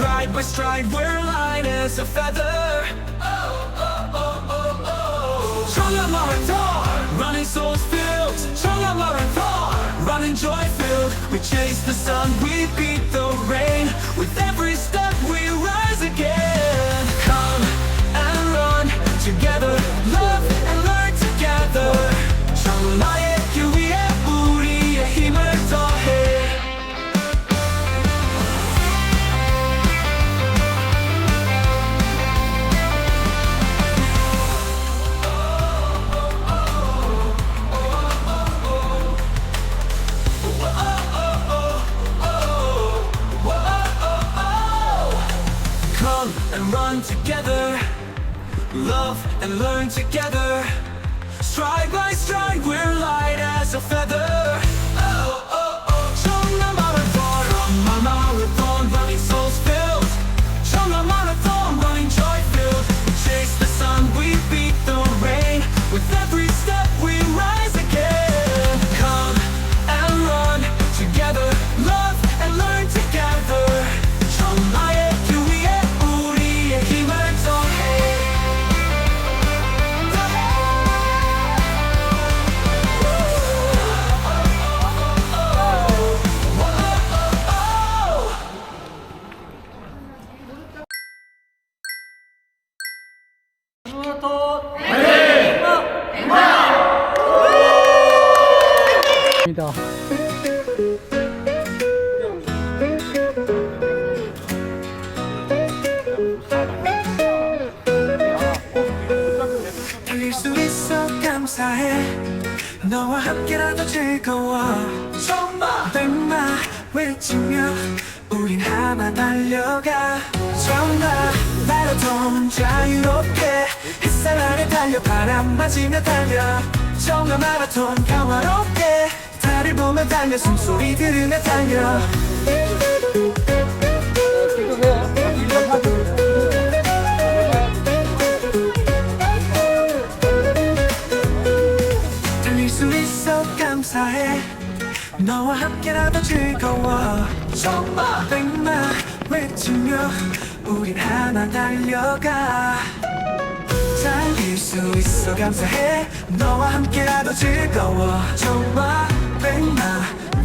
Stride by stride, we're light as a feather. Oh, oh, oh, oh, oh. Running souls filled. Stronger marathon, running joy filled. We chase the sun, we beat the rain. With every and learn together. 함께라도 즐거워. 정말 백마 외치며 우린 하나 달려가. 정말 마라톤 자유롭게 햇살 아래 달려 바람 맞으며 달려. 정말 마라톤 평화롭게. 달을 보며 달려 숨소리 들으며 달려 감사해. 너와 함께라도 즐거워. 정말. 백마 외치며 우린 하나 달려가. 달릴 수 있어 감사해. 너와 함께라도 즐거워. 정말. 백마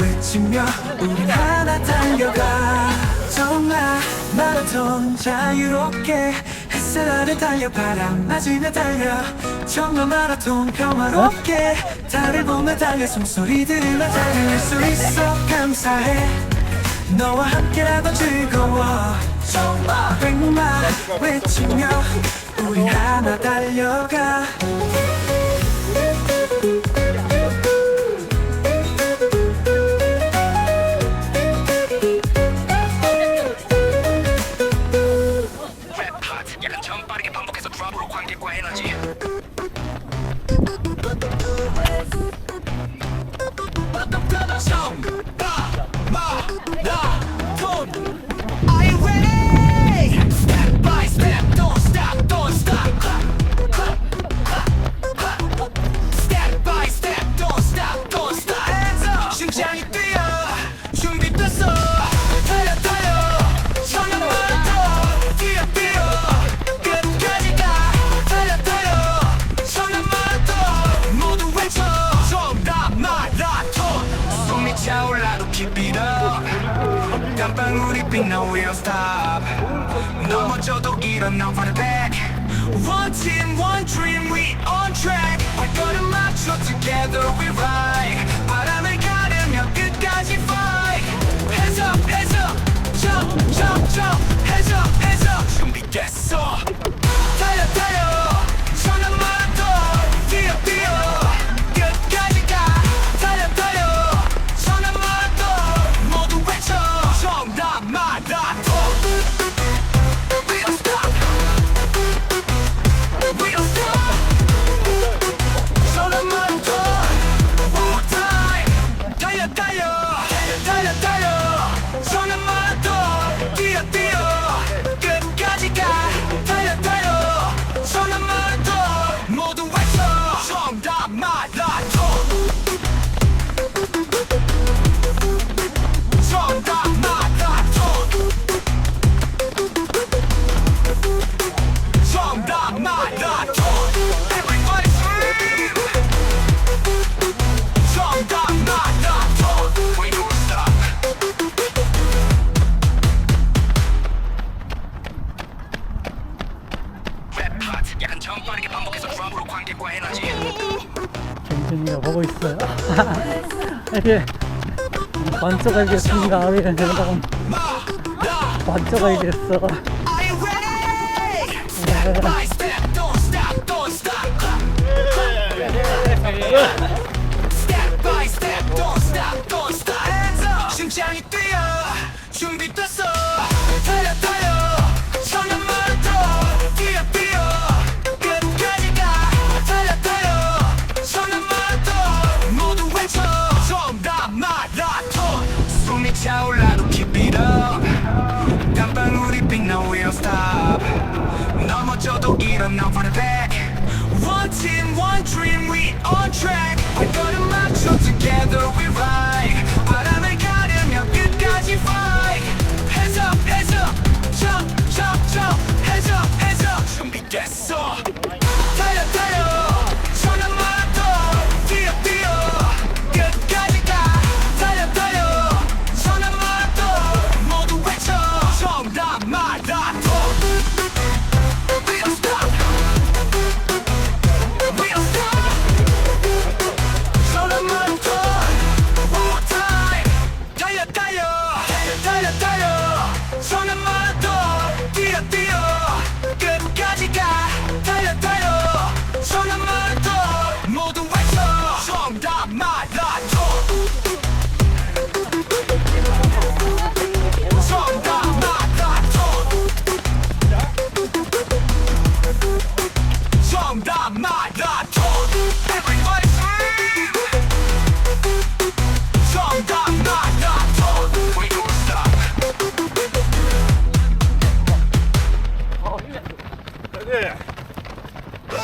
외치며 우린 하나 달려가. 정말 마라톤 자유롭게 햇살 아래 달려 바람 맞으며 달려. 정말 마라톤 평화롭게 달을 보며 달려. 숨소리 들으며 달릴 수 있어 감사해. 너와 함께라도 즐거워. 정말 백마 외치며 우린 하나 달려가 keep it up. 땀방울이 빛나 we'll stop 넘어져도 일어나 for the back One team, one dream, we on track 발걸음 맞춰 together we ride 바람을 가르며 끝까지 fight Hands up, hands up, jump, jump, jump Hands up, hands up, 준비됐어 the down. 이게 만져가겠습니다. 아래 내가 만져가겠어. 예. together we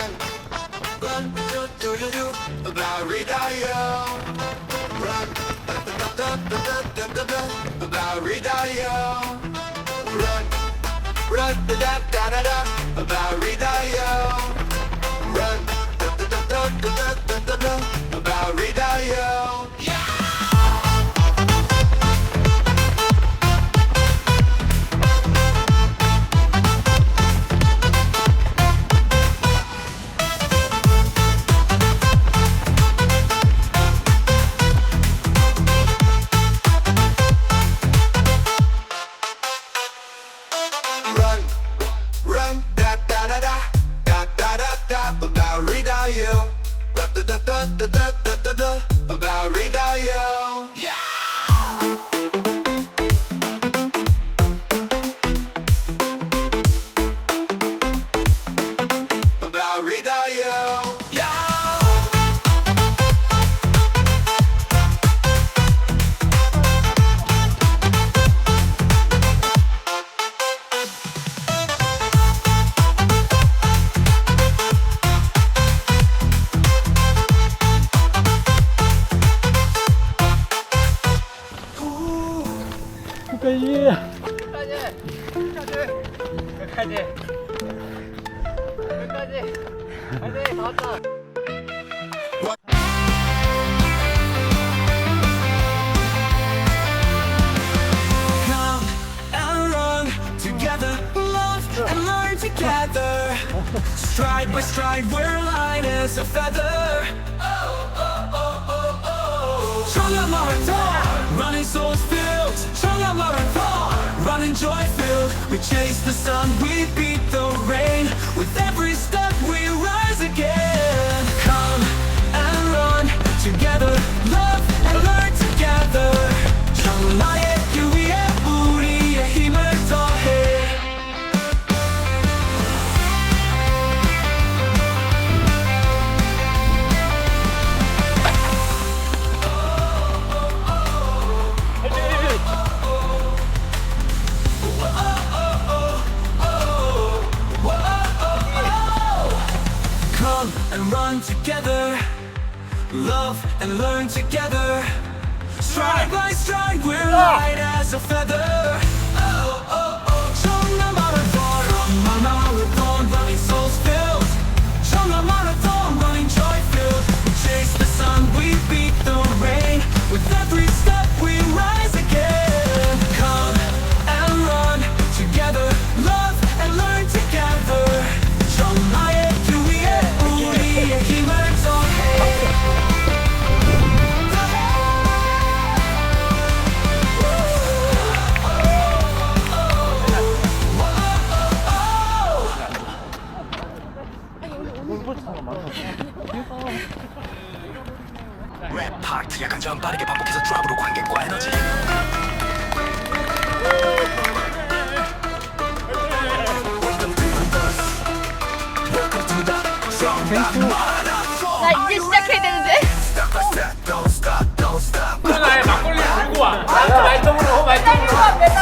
run, run, do do do do, Barry Dio. Run, da da da da da da da, da, Barry Dio. Run, run, da da da da da, Barry Dio. da da da da da da. Come and run together, love and learn together. Stride by stride, we're light as a feather. Oh, oh, oh, oh, oh. Strong running souls filled. Strong marathon, running joy filled. We chase the sun, we beat. a feather 말똥으로 말똥으로 매달.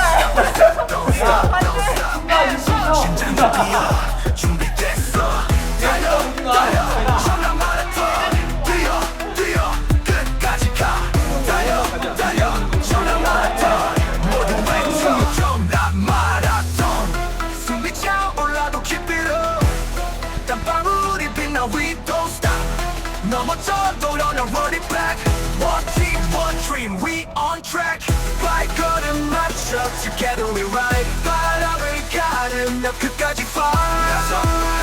야, 나 20초. club together we ride. 바람을 가는 너 끝까지 far